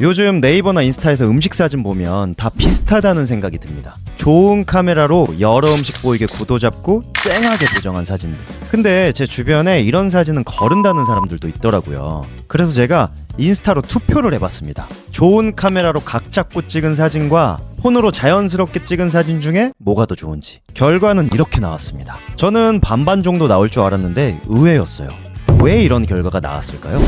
요즘 네이버나 인스타에서 음식 사진 보면 다 비슷하다는 생각이 듭니다. 좋은 카메라로 여러 음식 보이게 구도 잡고 쨍하게 보정한 사진들. 근데 제 주변에 이런 사진은 거른다는 사람들도 있더라고요. 그래서 제가 인스타로 투표를 해봤습니다. 좋은 카메라로 각 잡고 찍은 사진과 폰으로 자연스럽게 찍은 사진 중에 뭐가 더 좋은지. 결과는 이렇게 나왔습니다. 저는 반반 정도 나올 줄 알았는데 의외였어요. 왜 이런 결과가 나왔을까요?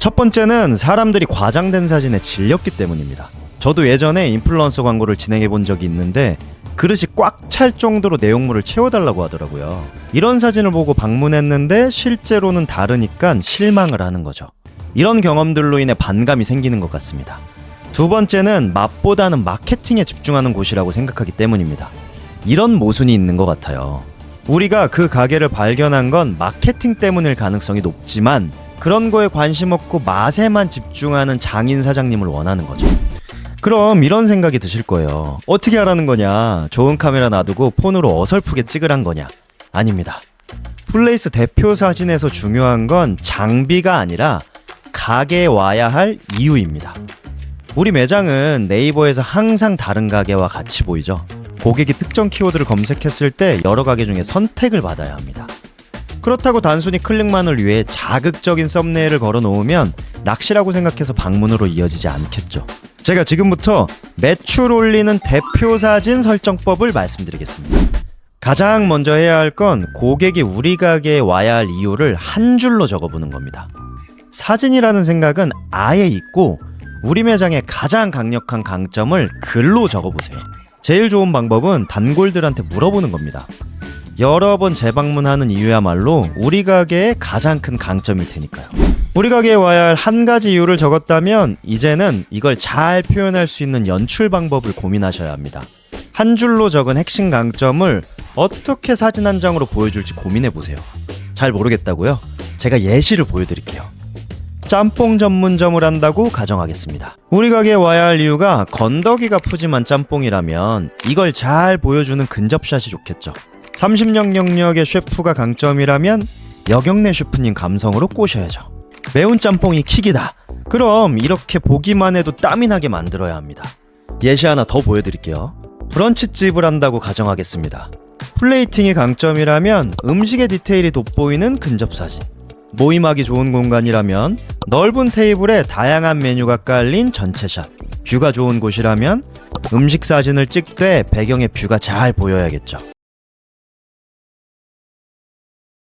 첫 번째는 사람들이 과장된 사진에 질렸기 때문입니다. 저도 예전에 인플루언서 광고를 진행해 본 적이 있는데 그릇이 꽉 찰 정도로 내용물을 채워달라고 하더라고요. 이런 사진을 보고 방문했는데 실제로는 다르니까 실망을 하는 거죠. 이런 경험들로 인해 반감이 생기는 것 같습니다. 두 번째는 맛보다는 마케팅에 집중하는 곳이라고 생각하기 때문입니다. 이런 모순이 있는 것 같아요. 우리가 그 가게를 발견한 건 마케팅 때문일 가능성이 높지만 그런 거에 관심 없고 맛에만 집중하는 장인 사장님을 원하는 거죠. 그럼 이런 생각이 드실 거예요. 어떻게 하라는 거냐? 좋은 카메라 놔두고 폰으로 어설프게 찍으란 거냐? 아닙니다. 플레이스 대표 사진에서 중요한 건 장비가 아니라 가게에 와야 할 이유입니다. 우리 매장은 네이버에서 항상 다른 가게와 같이 보이죠. 고객이 특정 키워드를 검색했을 때 여러 가게 중에 선택을 받아야 합니다. 그렇다고 단순히 클릭만을 위해 자극적인 썸네일을 걸어 놓으면 낚시라고 생각해서 방문으로 이어지지 않겠죠. 제가 지금부터 매출 올리는 대표 사진 설정법을 말씀드리겠습니다. 가장 먼저 해야 할 건 고객이 우리 가게에 와야 할 이유를 한 줄로 적어보는 겁니다. 사진이라는 생각은 아예 있고 우리 매장의 가장 강력한 강점을 글로 적어보세요. 제일 좋은 방법은 단골들한테 물어보는 겁니다. 여러 번 재방문하는 이유야말로 우리 가게의 가장 큰 강점일 테니까요. 우리 가게에 와야 할 한 가지 이유를 적었다면 이제는 이걸 잘 표현할 수 있는 연출 방법을 고민하셔야 합니다. 한 줄로 적은 핵심 강점을 어떻게 사진 한 장으로 보여줄지 고민해 보세요. 잘 모르겠다고요? 제가 예시를 보여드릴게요. 짬뽕 전문점을 한다고 가정하겠습니다. 우리 가게에 와야 할 이유가 건더기가 푸짐한 짬뽕이라면 이걸 잘 보여주는 근접샷이 좋겠죠. 30년 경력의 셰프가 강점이라면 여경래 셰프님 감성으로 꼬셔야죠. 매운 짬뽕이 킥이다. 그럼 이렇게 보기만 해도 땀이 나게 만들어야 합니다. 예시 하나 더 보여드릴게요. 브런치집을 한다고 가정하겠습니다. 플레이팅이 강점이라면 음식의 디테일이 돋보이는 근접사진. 모임하기 좋은 공간이라면 넓은 테이블에 다양한 메뉴가 깔린 전체샷. 뷰가 좋은 곳이라면 음식 사진을 찍되 배경에 뷰가 잘 보여야겠죠.